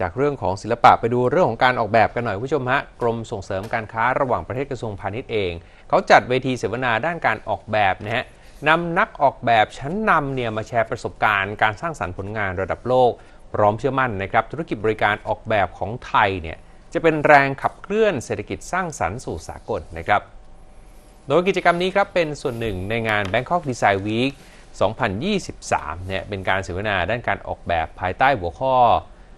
จากเรื่องของศิลปะไปดูเรื่องของการออกแบบกันหน่อยผู้ชมฮะกรมส่งเสริมการค้าระหว่างประเทศกระทรวงพาณิชย์เอง เขาจัดเวทีเสวนาด้านการออกแบบนะฮะนำนักออกแบบชั้นนำเนี่ยมาแชร์ประสบการณ์ การสร้างสรรค์ผลงานระดับโลก พร้อมเชื่อมั่นนะครับธุรกิจบริการออกแบบของไทยเนี่ยจะเป็นแรงขับเคลื่อนเศรษฐกิจสร้างสรรค์สู่สากลนะครับโดยกิจกรรมนี้ครับเป็นส่วนหนึ่งในงาน Bangkok Design Week 2023เนี่ยเป็นการเสวนาด้านการออกแบบภายใต้หัวข้อ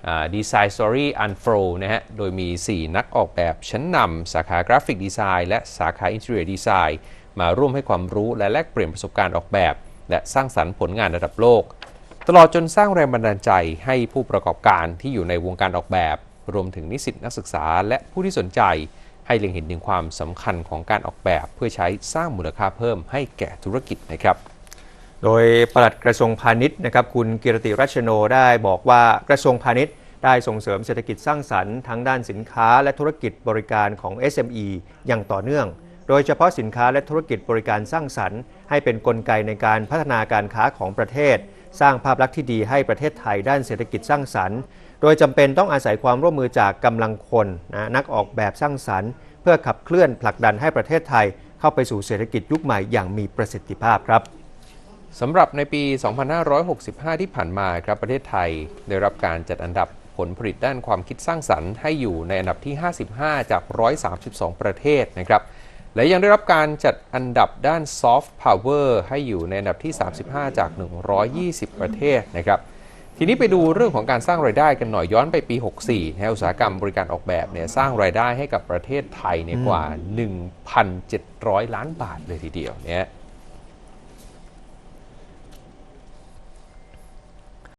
อ่า Design Story Unfold นะฮะ โดยมี 4 นักออกแบบชั้นนำสาขากราฟิกดีไซน์และสาขา Interior Design มาร่วมให้ความรู้และแลกเปลี่ยนประสบการณ์ออกแบบ และสร้างสรรค์ผลงานระดับโลก ตลอดจนสร้างแรงบันดาลใจให้ผู้ประกอบการที่อยู่ในวงการออกแบบ รวมถึงนิสิตนักศึกษาและผู้ที่สนใจ ให้เล็งเห็นถึงความสำคัญของการออกแบบ เพื่อใช้สร้างมูลค่าเพิ่มให้แก่ธุรกิจนะครับ โดยปลัดกระทรวงพาณิชย์นะครับคุณกิรติรัชโนได้บอกว่ากระทรวงพาณิชย์ได้ส่งเสริมเศรษฐกิจสร้างสรรค์ทั้งด้านสินค้าและธุรกิจบริการของ SME อย่างต่อเนื่อง โดยเฉพาะสินค้าและธุรกิจบริการสร้างสรรค์ ให้เป็นนกลไกในการพัฒนาการค้าของประเทศ สร้างภาพลักษณ์ที่ดีให้ประเทศไทยด้านเศรษฐกิจสร้างสรรค์ โดยจำเป็นต้องอาศัยความร่วมมือจากกำลังคนนะนักออกแบบสร้างสรรค์ เพื่อขับเคลื่อนผลักดันให้ประเทศไทย เข้าไปสู่เศรษฐกิจยุคใหม่อย่างมีประสิทธิภาพครับ สำหรับในปี 2565 ที่ผ่านมาครับประเทศไทย ได้รับการจัดอันดับผลผลิตด้านความคิดสร้างสรรค์ให้อยู่ในอันดับที่ 55 จาก 132 ประเทศนะครับ และยังได้รับการจัดอันดับด้าน Soft Power ให้อยู่ในอันดับที่ 35 จาก 120 ประเทศนะครับ ทีนี้ไปดูเรื่องของการสร้างรายได้กันหน่อยย้อนไปปี 64นะอุตสาหกรรมบริการออกแบบเนี่ยสร้างรายได้ให้กับประเทศไทยเนี่ยกว่า 1,700 ล้านบาทเลยทีเดียวเนี่ย